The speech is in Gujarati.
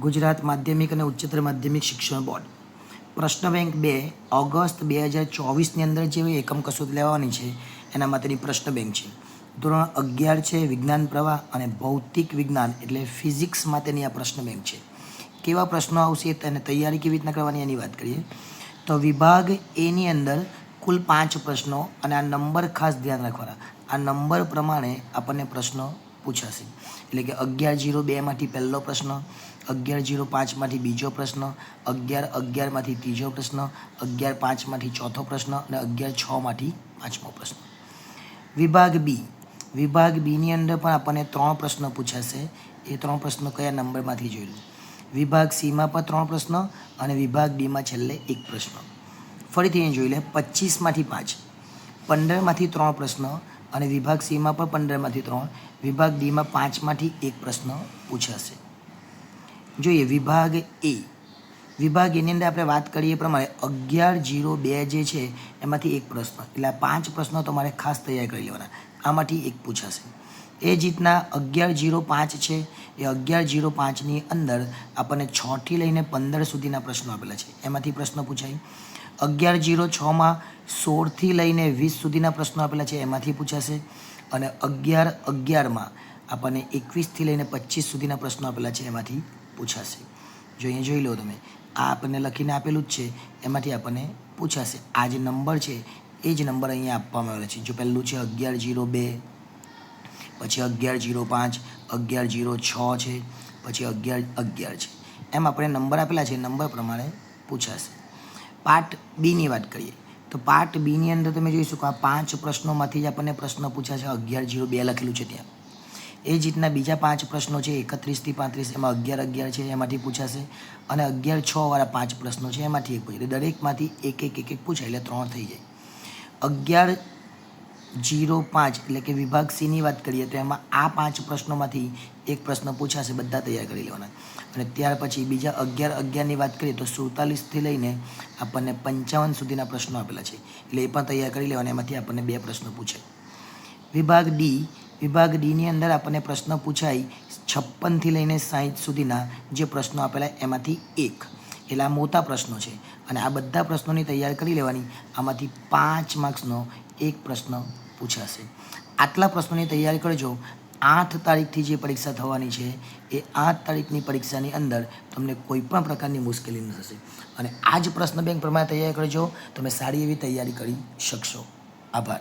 ગુજરાત માધ્યમિક અને ઉચ્ચતર માધ્યમિક શિક્ષણ બોર્ડ. પ્રશ્ન બેંક બે, ઓગસ્ટ બે હજાર ચોવીસની અંદર જે એકમ કસોટી લેવાની છે, એના માટેની પ્રશ્ન બેંક છે. ધોરણ અગિયાર છે, વિજ્ઞાન પ્રવાહ અને ભૌતિક વિજ્ઞાન, એટલે ફિઝિક્સ માટેની આ પ્રશ્ન બેંક છે. કેવા પ્રશ્નો આવશે તેને તૈયારી કેવી રીતના કરવાની એની વાત કરીએ. તો વિભાગ એની અંદર કુલ પાંચ પ્રશ્નો અને આ નંબર ખાસ ધ્યાન રાખવાના. આ નંબર પ્રમાણે આપણને પ્રશ્નો પૂછાશે. એટલે કે અગિયાર જીરો બેમાંથી પહેલો પ્રશ્ન, અગિયાર જીરો પાંચમાંથી બીજો પ્રશ્ન, અગિયાર અગિયારમાંથી ત્રીજો પ્રશ્ન, અગિયાર પાંચમાંથી ચોથો પ્રશ્ન અને અગિયાર છમાંથી પાંચમો પ્રશ્ન. વિભાગ બી. વિભાગ બીની અંદર પણ આપણને ત્રણ પ્રશ્ન પૂછાશે. એ ત્રણ પ્રશ્નો કયા નંબરમાંથી જોઈ લો? વિભાગ સીમાં પણ ત્રણ પ્રશ્ન અને વિભાગ ડીમાં છેલ્લે એક પ્રશ્ન. ફરીથી જોઈ લે પચીસમાંથી પાંચ પંદરમાંથી ત્રણ પ્રશ્નો અને વિભાગ સીમાં પણ પંદરમાંથી ત્રણ, વિભાગ ડીમાં પાંચમાંથી એક પ્રશ્ન પૂછાશે. જોઈએ, વિભાગ એ વિભાગ એની અંદર આપણે વાત કરીએ પ્રમાણે અગિયાર જીરો બે જે છે, એમાંથી એક પ્રશ્ન. એટલે પાંચ પ્રશ્નો તમારે ખાસ તૈયાર કરી લેવાના. આમાંથી એક પૂછાશે. એ જ રીતના અગિયાર જીરો પાંચ છે, એ અગિયાર જીરો પાંચની અંદર આપણને છથી લઈને પંદર સુધીના પ્રશ્નો આપેલા છે. એમાંથી પ્રશ્ન પૂછાય. અગિયાર જીરો છમાં સોળથી લઈને વીસ સુધીના પ્રશ્નો આપેલા છે, એમાંથી પૂછાશે. અને અગિયાર અગિયારમાં આપણને એકવીસથી લઈને પચીસ સુધીના પ્રશ્નો આપેલા છે, એમાંથી પૂછાશે. જો અહીંયા જોઈ લો તમે. આ આપણને લખીને આપેલું જ છે, એમાંથી આપણને પૂછાશે. આ જે નંબર છે, એ જ નંબર અહીંયા આપવામાં આવેલો છે. જો પહેલું છે અગિયાર જીરો બે, પછી અગિયાર જીરો પાંચ, અગિયાર જીરો છ છે, પછી અગિયાર અગિયાર છે. એમ આપણે નંબર આપેલા છે નંબર પ્રમાણે પૂછાશે. પાર્ટ બીની વાત કરીએ, તો પાર્ટ બીની અંદર તમે જોઈ શકો આ પાંચ પ્રશ્નોમાંથી જ આપણને પ્રશ્ન છે, અગિયાર જીરો બે લખેલું છે ત્યાં. એ જ રીતના બીજા પાંચ પ્રશ્નો છે, એકત્રીસથી પાંત્રીસ, એમાં અગિયાર અગિયાર છે, એમાંથી પૂછાશે અને અગિયાર છ વાળા પાંચ પ્રશ્નો છે, એમાંથી એક પૂછે એટલે દરેકમાંથી એક એક એક એક પૂછાય, એટલે ત્રણ થઈ જાય. અગિયાર જીરો પાંચ એટલે કે વિભાગ સીની વાત કરીએ તો એમાં આ પાંચ પ્રશ્નોમાંથી એક પ્રશ્ન પૂછાશે, બધા તૈયાર કરી લેવાના. અને ત્યાર પછી બીજા અગિયાર અગિયારની વાત કરીએ તો સુડતાલીસથી લઈને આપણને પંચાવન સુધીના પ્રશ્નો આપેલા છે. એટલે એ પણ તૈયાર કરી લેવાના, એમાંથી આપણને બે પ્રશ્નો પૂછાય વિભાગ ડી વિભાગ ડીની અંદર આપણને પ્રશ્ન પૂછાય છપ્પનથી લઈને સાહીઠ સુધીના જે પ્રશ્નો આપેલા એમાંથી એક. એટલે આ મોટા પ્રશ્નો છે. અને આ બધા પ્રશ્નોની તૈયાર કરી લેવાની, આમાંથી પાંચ માર્ક્સનો એક પ્રશ્ન પૂછાશે. આટલા પ્રશ્નોની તૈયારી કરજો. આઠ તારીખથી જે પરીક્ષા થવાની છે, એ આઠ તારીખની પરીક્ષાની અંદર તમને કોઈ પણ પ્રકારની મુશ્કેલી ન થશે. અને આ જ પ્રશ્ન બેંક પ્રમાણે તૈયારી કરજો. તમે સારી એવી તૈયારી કરી શકશો. આભાર.